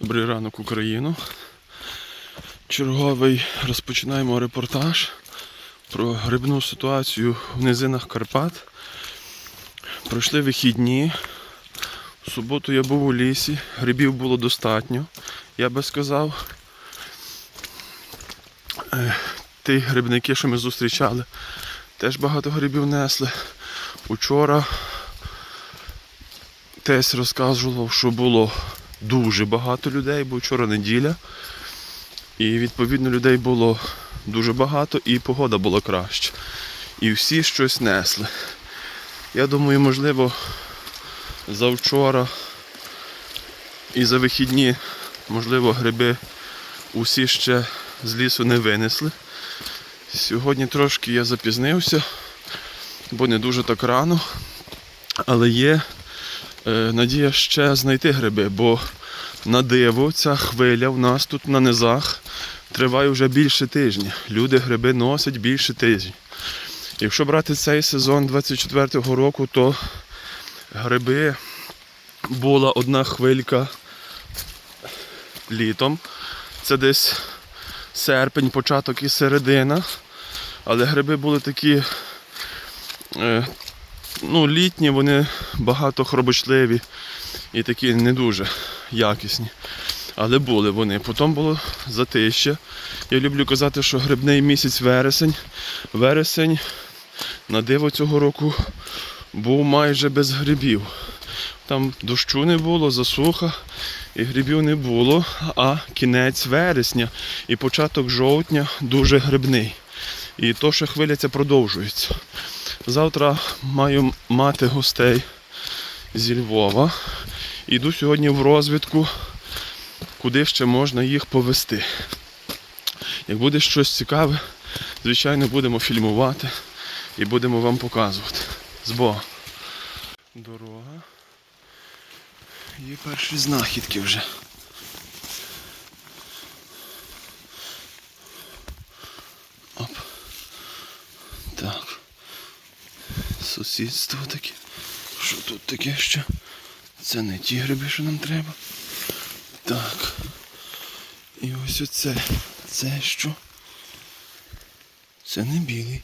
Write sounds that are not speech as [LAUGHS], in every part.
Добрий ранок, Україну. Черговий розпочинаємо репортаж про грибну ситуацію в низинах Карпат. Пройшли вихідні. В суботу я був у лісі, грибів було достатньо, я би сказав. Е, Ті грибники, що ми зустрічали, теж багато грибів несли. Учора Тесь розказував, що було дуже багато людей, бо вчора неділя. І відповідно людей було дуже багато і погода була краща. І всі щось несли. Я думаю, можливо, завчора і за вихідні, можливо, гриби усі ще з лісу не винесли. Сьогодні трошки я запізнився, бо не дуже так рано. Але є надія ще знайти гриби, бо на диво ця хвиля в нас тут на низах триває вже більше тижня. Люди гриби носять більше тижня. Якщо брати цей сезон 24-го року, то гриби була одна хвилька літом. Це десь серпень, початок і середина. Але гриби були такі е, ну, літні, вони багато хробочливі і такі не дуже якісні. Але були вони. Потім було затище. Я люблю казати, що грибний місяць вересень. Вересень на диво цього року був майже без грибів. Там дощу не було, засуха і грибів не було, а кінець вересня і початок жовтня дуже грибний. І то, що хвиля ця продовжується. Завтра маю мати гостей зі Львова. Іду сьогодні в розвідку, куди ще можна їх повести. Як буде щось цікаве, звичайно, будемо фільмувати і будемо вам показувати. З Богом. Дорога. Є перші знахідки вже. Оп. Так. Сусідство таке. Що тут таке ще? Це не ті гриби, що нам треба. Так. І ось оце. Це що? Це не білий.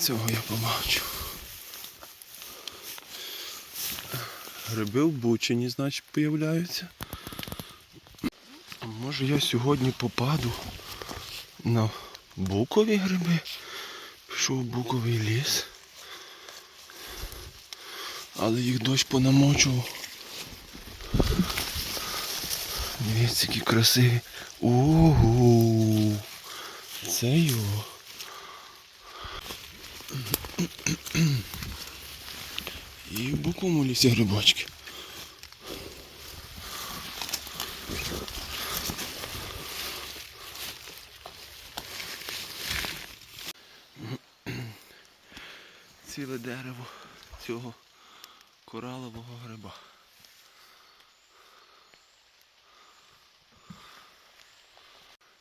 Цього я побачив. Гриби в бучині, значить, появляються. Може я сьогодні попаду на букові гриби? Пішов в буковий ліс. Але їх дощ понамочував. Дивіться, які красиві. Ого! Це його. І в буковому лісі грибочки. Ціле дерево цього коралового гриба.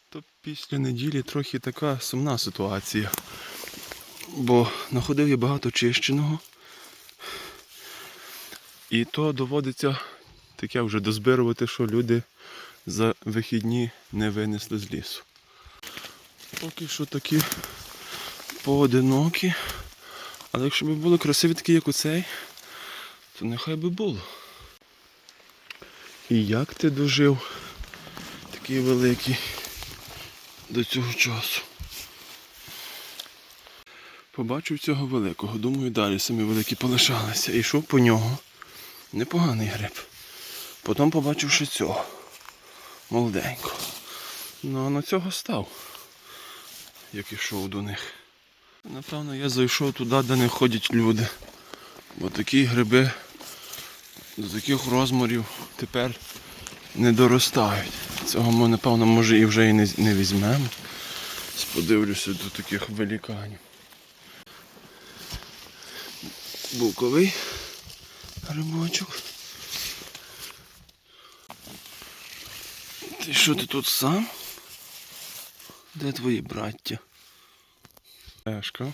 То після неділі трохи така сумна ситуація. Бо знаходив я багато чищеного. І то доводиться таке вже дозбирувати, що люди за вихідні не винесли з лісу. Поки що такі поодинокі. Але якщо б були красиві такі, як оцей, то нехай би було. І як ти дожив такий великий до цього часу? Побачив цього великого, думаю, далі самі великі полишалися. І йшов по нього. Непоганий гриб. Потім побачив ще цього. Молоденького. Ну а на цього став, як ішов до них. Напевно, я зайшов туди, де не ходять люди. Бо такі гриби до таких розмірів тепер не доростають. Цього ми, напевно, може і вже і не, не візьмемо. Сподивлюся до таких великанів. Буковий грибочок. Ти що ти тут сам? Де твої браття? Ешка.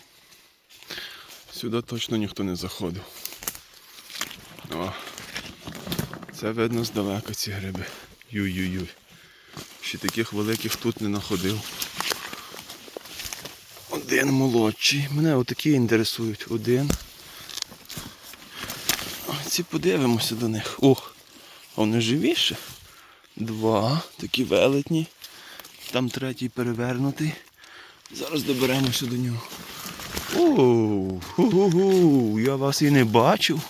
Сюди точно ніхто не заходив. О, це видно здалека ці гриби. Юй-юй-юй. Ще таких великих тут не знаходив. Один молодший. Мене отакі інтересують. Один. Ці подивимося до них. Ох, а вони живіші. Два. Такі велетні. Там третій перевернутий. Зараз доберемося до нього. Оу, ху-ху-ху, я вас і не бачив.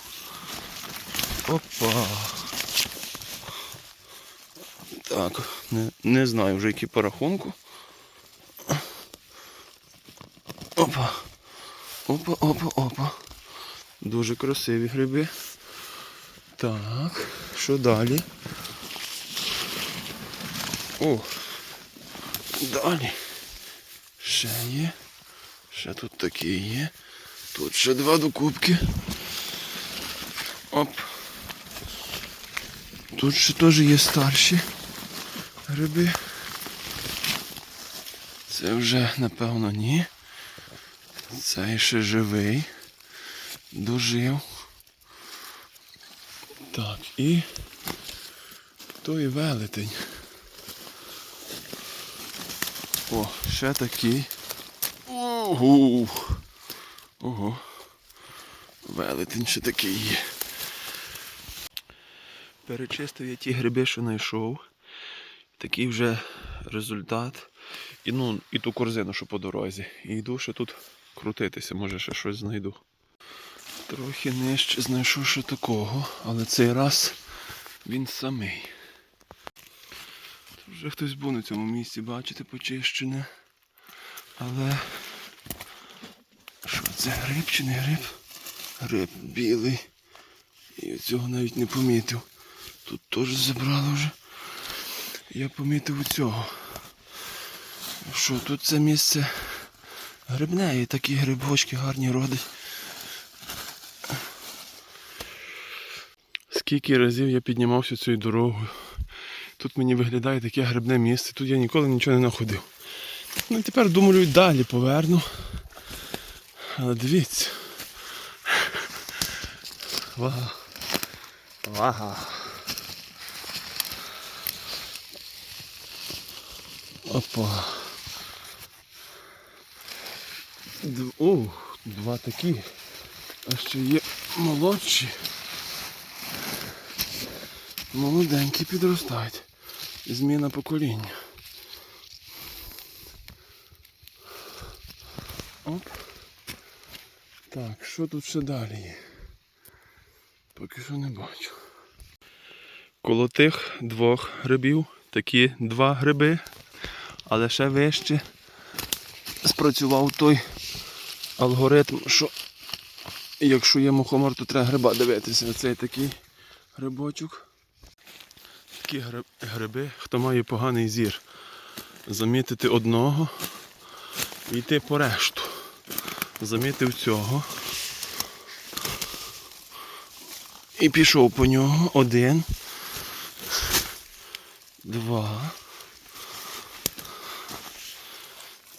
Опа. Так, не, не знаю вже які по рахунку. Опа. Опа, опа, опа. Дуже красиві гриби. Так, що далі? О, далі. Ще є. Ще тут такі є. Тут ще два докупки. Оп. Тут ще теж є старші гриби. Це вже, напевно, ні. Цей ще живий. Дожив. Так, і той велетень. О, ще такий. Ого. Ого. Велетень ще такий є. Перечистив я ті гриби, що знайшов. Такий вже результат. І, ну, і ту корзину, що по дорозі. І йду ще тут крутитися, може ще щось знайду. Трохи нижче знайшов ще такого, але цей раз він самий. Тут вже хтось був на цьому місці, бачите, почищене. Але що це гриб чи не гриб? Гриб білий. І цього навіть не помітив. Тут теж забрало вже. Я помітив у цього. Що тут це місце грибне і такі грибочки гарні родить. Скільки разів я піднімався цією дорогою. Тут мені виглядає таке грибне місце, тут я ніколи нічого не знаходив. Ну і тепер думаю, й далі поверну. Але дивіться. Вау. Вау. Опа. Д- О, два такі. А ще є молодші. Молоденькі підростають. Зміна покоління. Оп. Так, що тут ще далі є? Поки що не бачу. Коло тих двох грибів такі два гриби, але ще вище спрацював той алгоритм, що якщо є мухомор, то треба гриба дивитися. Оцей такий грибочок. Такі гри- гриби, хто має поганий зір. Замітити одного і йти по решту. Замітив цього. І пішов по нього. Один. Два.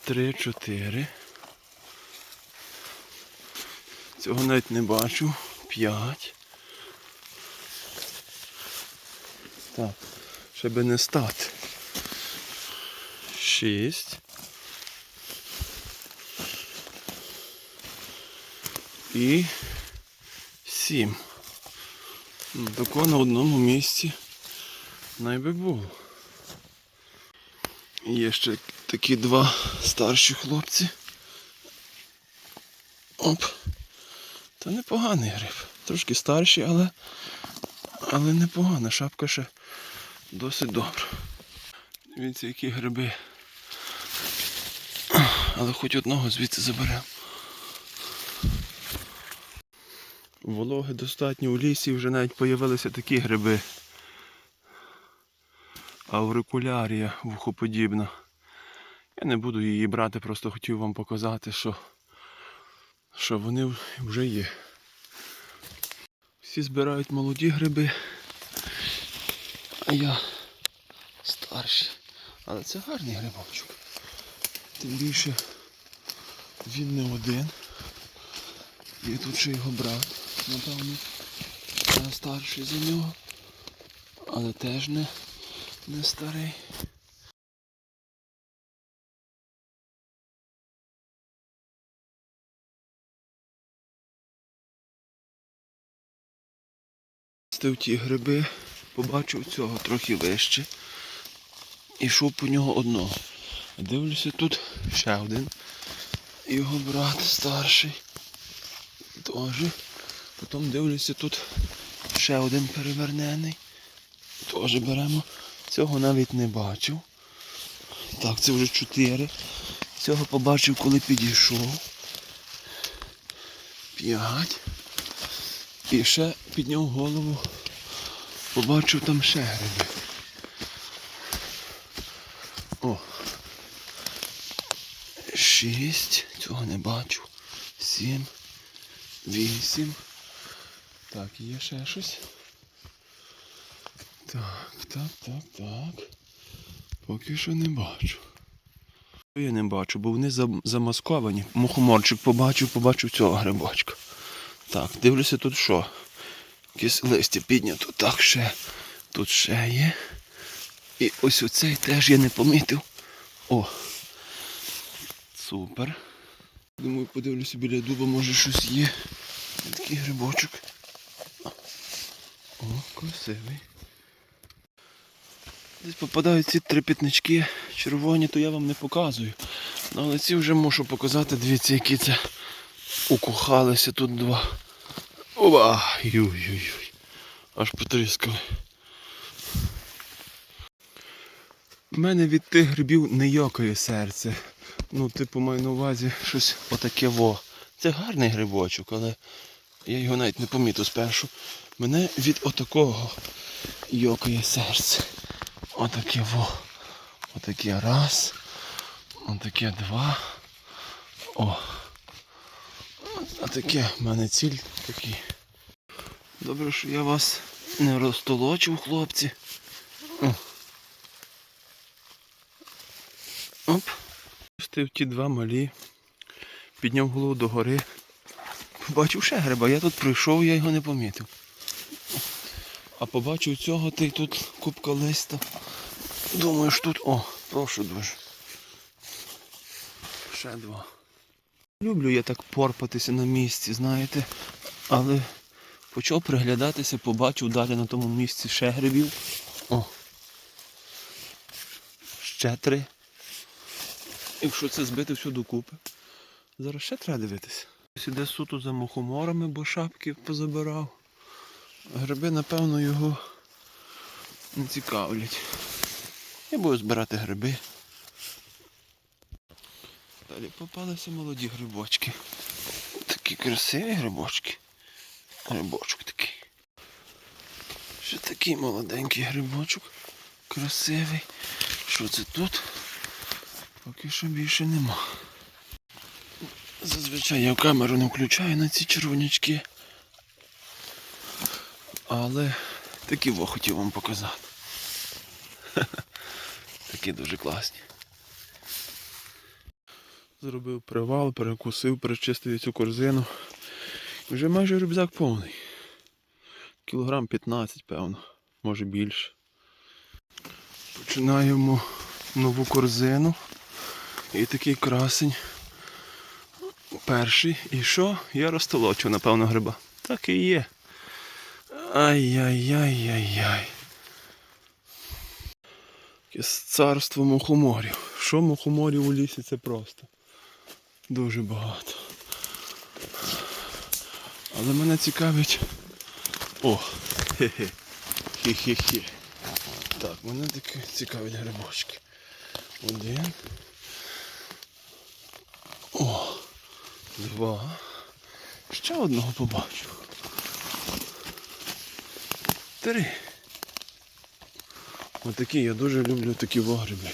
Три, чотири. Цього навіть не бачу. П'ять. Так, ще би не стати. Шість. І сім. Ну, Тако на одному місці найби було. І Є ще такі два старші хлопці. Оп. Та непоганий гриб. Трошки старший, але, але непогана. Шапка ще досить добра. Дивіться, які гриби. Але хоч одного звідси заберемо. Вологи достатньо у лісі, вже навіть з'явилися такі гриби. Аурикулярія вухоподібна. Я не буду її брати, просто хотів вам показати, що, що вони вже є. Всі збирають молоді гриби, а я старший. Але це гарний грибочок. Тим більше він не один. Є тут ще його брат, напевно. Старший за нього. Але теж не, Не старий. Стив ті гриби, побачив цього трохи вище. І йшов по нього одного. Дивлюся, тут ще один. Його брат старший. Теж. Потім дивлюся, тут ще один перевернений. Теж беремо. Цього навіть не бачив. Так, це вже чотири. Цього побачив, коли підійшов. П'ять. І ще підняв голову. Побачив там ще гриби. О. Шість. Цього не бачу. Сім. Вісім. Так, є ще щось. Так, так, так, так. Поки що не бачу. Я не бачу, бо вони замасковані. Мухоморчик побачив, побачив цього грибочка. Так, дивлюся тут що. Якесь листя піднято. Так, ще. Тут ще є. І ось оцей теж я не помітив. О. Супер. Думаю, подивлюся біля дуба, може щось є. Такий грибочок. О, красивий. Десь попадають ці три пітнички червоні, то я вам не показую. Ну, але ці вже мушу показати. Дивіться, які це укохалися тут два. Ова! Юй-юй-юй. Аж потріскали. У мене від тих грибів не йокає серце. Ну, типу, маю на увазі щось отаке во. Це гарний грибочок, але я його навіть не помітив спершу. Мене від отакого йокає серце. Отаке во. Отаке раз. Отаке два. О. А таке в мене ціль такі. Добре, що я вас не розтолочив, хлопці. Оп. Пустив ті два малі. Підняв голову догори. Побачив ще гриба, я тут прийшов, я його не помітив. А побачив цього, ти тут купка листа. Думаю, що тут... О, прошу дуже. Ще два. Люблю я так порпатися на місці, знаєте. Але почав приглядатися, побачив далі на тому місці ще грибів. О. Ще три. Якщо це збити все докупи. Зараз ще треба дивитися. Іде суто за мухоморами, бо шапки позабирав. Гриби, напевно, його не цікавлять. Я буду збирати гриби. Далі попалися молоді грибочки. Такі красиві грибочки. Грибочок такий. Ще такий молоденький грибочок. Красивий. Що це тут? Поки що більше нема. Зазвичай я камеру не включаю на ці червонячки. Але такі во хотів вам показати. [LAUGHS] Такі дуже класні. Зробив привал, перекусив, перечистив цю корзину. Вже майже рюкзак повний. Кілограм 15, певно, може більше. Починаємо нову корзину. І такий красень. Перший. І що? Я розтолочу, напевно, гриба. Так і є. Ай-яй-яй-яй-яй. Якесь царство мухоморів. Що мухоморів у лісі це просто. Дуже багато. Але мене цікавить. О! Хе-хе. Хе-хе-хе. Так, мене такі цікавить грибочки. Один. О! Два. Ще одного побачу. Три. Отакі, я дуже люблю такі вогриби.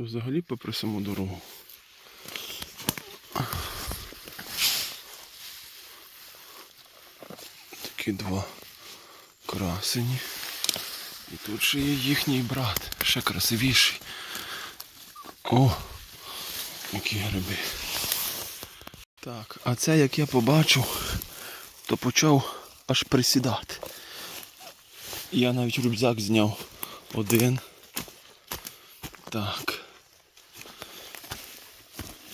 Це взагалі попри саму дорогу. Такі два красені. І тут ще є їхній брат, ще красивіший. О, які гриби. Так, а це як я побачив, то почав аж присідати. Я навіть рюкзак зняв. Один. Так.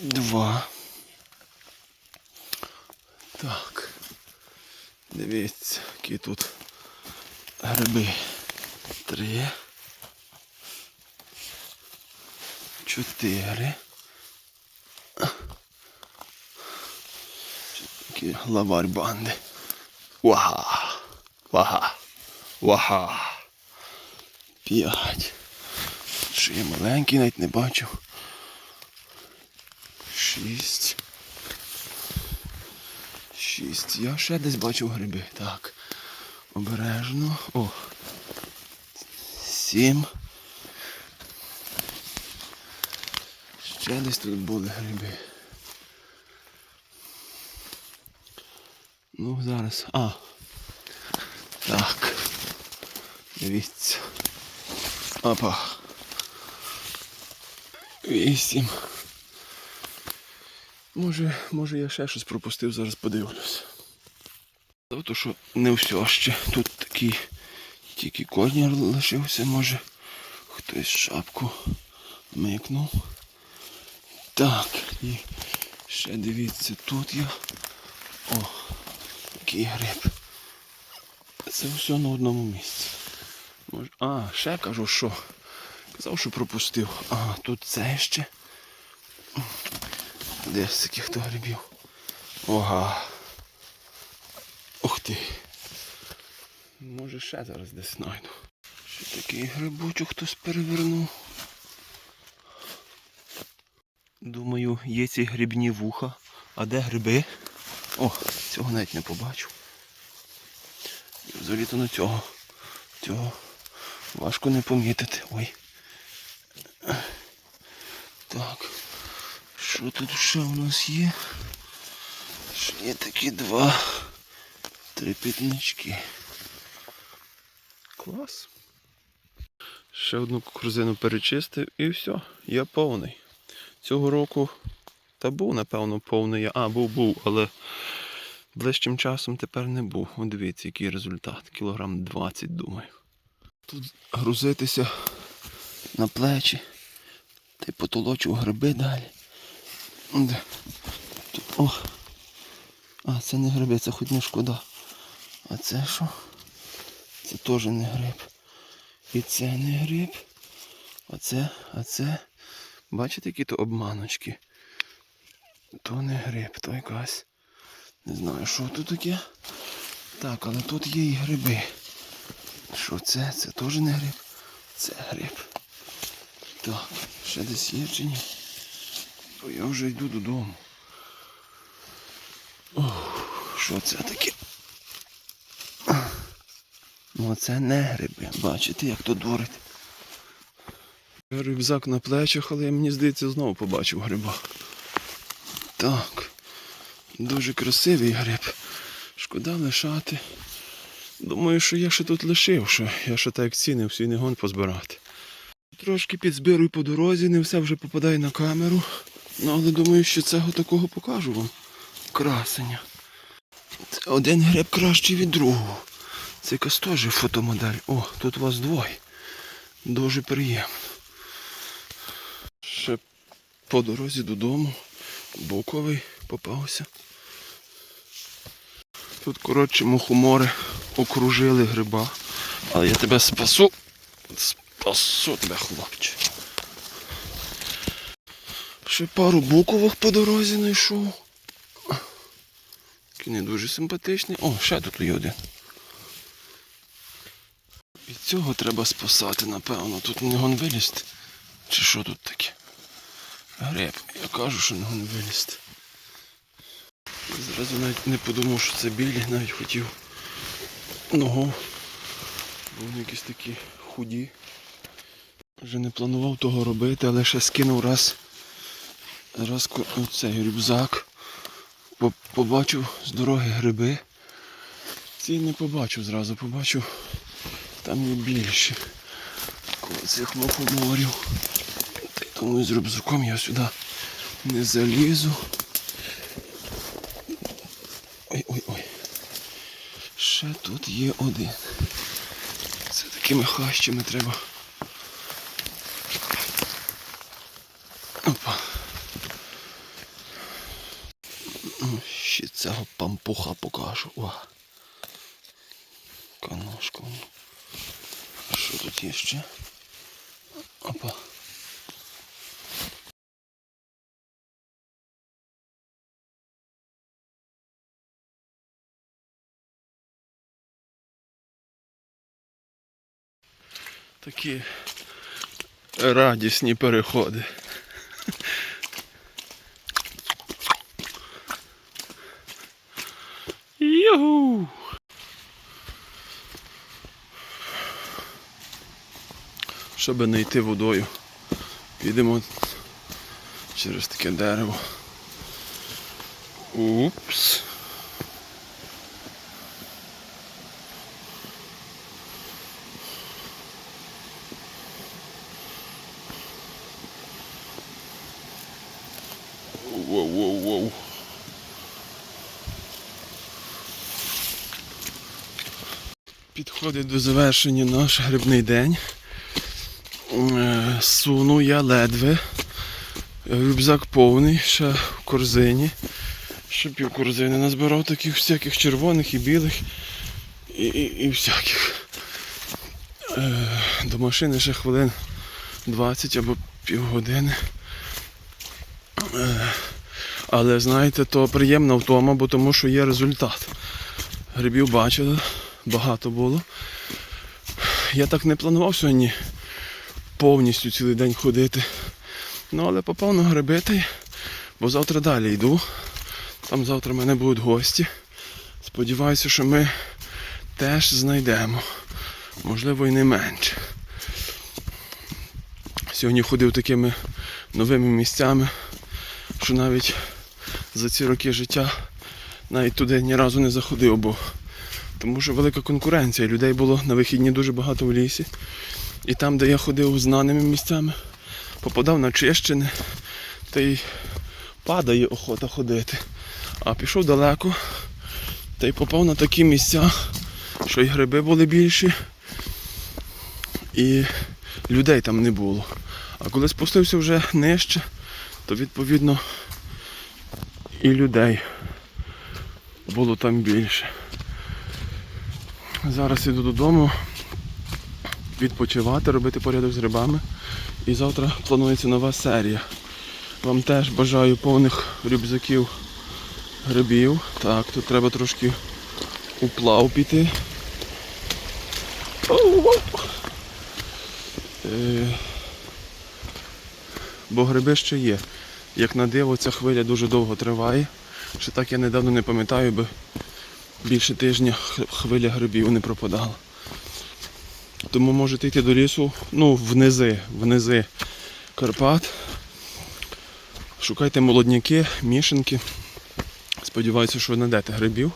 Два. Так. Дивіться, які тут гриби. Три. Чотири. Такий главарь банди. Вага. Вага. Вага. П'ять. Ще маленький, навіть не бачив. Шість. Шість. Я ще десь бачив гриби. Так. Обережно. О. Сім. Ще десь тут були гриби. Ну, зараз. А. Так. Дивіться. Опа. Вісім. Може, може я ще щось пропустив, зараз подивлюсь. То, що не все ще. Тут такий тільки коні лишився, може хтось шапку микнув. Так, і ще дивіться, тут я. О, який гриб. Це все на одному місці. Може... А, ще кажу, що. Казав, що пропустив. А, тут це ще. Десь таких то грибів. Ога. Ух ти. Може ще зараз десь знайду. Ще такий грибочок хтось перевернув. Думаю, є ці грибні вуха. А де гриби? О, цього навіть не побачу. Взагалі-то на цього. Цього важко не помітити. Ой. Що тут ще у нас є? Ще є такі два. Три пітнички. Клас. Ще одну корзину перечистив і все, я повний. Цього року та був, напевно, повний. я- А, був, був, але ближчим часом тепер не був. От дивіться, який результат. Кілограм 20, думаю. Тут грузитися на плечі. Та й потолочу гриби далі. О. А, це не гриби, це хоч не шкода. А це що? Це теж не гриб. І це не гриб. А це, а це. Бачите, які то обманочки? То не гриб, то якась. Не знаю, що тут таке. Так, але тут є і гриби. Що це? Це теж не гриб. Це гриб. Так, ще десь є чи ні? То я вже йду додому. Що це таке? Ну це не гриби. Бачите, як то дурить. Рюкзак на плечах, але я мені здається знову побачив гриба. Так. Дуже красивий гриб. Шкода лишати. Думаю, що я ще тут лишив, що я ще так цінив свій негон позбирати. Трошки підзбирую по дорозі, не все вже попадає на камеру. Ну, але думаю, що цього такого покажу вам. Красення. Це один гриб кращий від другого. Це якась теж фотомодель. О, тут вас двоє. Дуже приємно. Ще по дорозі додому. Боковий попався. Тут, коротше, мухомори окружили гриба. Але я тебе спасу. Спасу тебе, хлопче. Ще пару букових по дорозі знайшов. Такий не дуже симпатичний. О, ще тут є один. І цього треба спасати, напевно. Тут не гон вилізти. Чи що тут таке? Греб. Я кажу, що не гон. Зразу навіть не подумав, що це білі, навіть хотів ногу. Бо вони якісь такі худі. Вже не планував того робити, але ще скинув раз. Раз ко- оцей рюкзак. По- Побачив з дороги гриби. Ці не побачив зразу, побачив. Там є більші. Коло цих мухоморів. Тому з рюкзаком я сюди не залізу. Ой-ой-ой. Ще тут є один. Це такими хащами треба. Ще цього пампуха покажу. О. Каношку. Що тут є ще? Опа. Такі радісні переходи. Йогу! Щоб не йти водою, підемо через таке дерево. Упс. Підходить до завершення наш грибний день. Е, Суну я ледве. Рюкзак повний, ще в корзині. Ще пів корзини назбирав таких всяких червоних і білих і, і, і всяких. Е, До машини ще хвилин 20 або півгодини. Е, Але знаєте, то приємна втома, бо тому що є результат. Грибів бачили, багато було. Я так не планував сьогодні повністю цілий день ходити. Ну, але попав на грибити, бо завтра далі йду. Там завтра в мене будуть гості. Сподіваюся, що ми теж знайдемо. Можливо, і не менше. Сьогодні ходив такими новими місцями, що навіть за ці роки життя навіть туди ні разу не заходив, бо тому що велика конкуренція. Людей було на вихідні дуже багато в лісі. І там, де я ходив знаними місцями, попадав на чищини, та й падає охота ходити. А пішов далеко, та й попав на такі місця, що й гриби були більші, і людей там не було. А коли спустився вже нижче, то відповідно і людей було там більше. Зараз іду додому відпочивати, робити порядок з грибами. І завтра планується нова серія. Вам теж бажаю повних рюкзаків грибів. Так, тут треба трошки уплав піти. Е, Бо гриби ще є. Як на диво, ця хвиля дуже довго триває. Ще так я недавно не пам'ятаю, бо більше тижня хвиля грибів не пропадала. Тому можете йти до лісу, ну, внизи, внизи Карпат. Шукайте молодняки, мішанки. Сподіваюся, що ви знайдете грибів.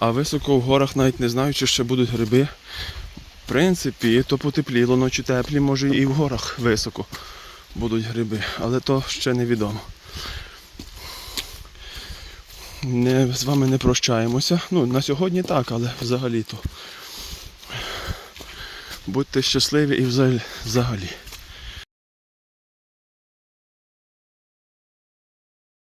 А високо в горах навіть не знаю, чи ще будуть гриби. В принципі, то потепліло, ночі теплі, може і в горах високо будуть гриби, але то ще невідомо. Не, з вами не прощаємося. Ну, на сьогодні так, але взагалі-то. Будьте щасливі і взагалі-.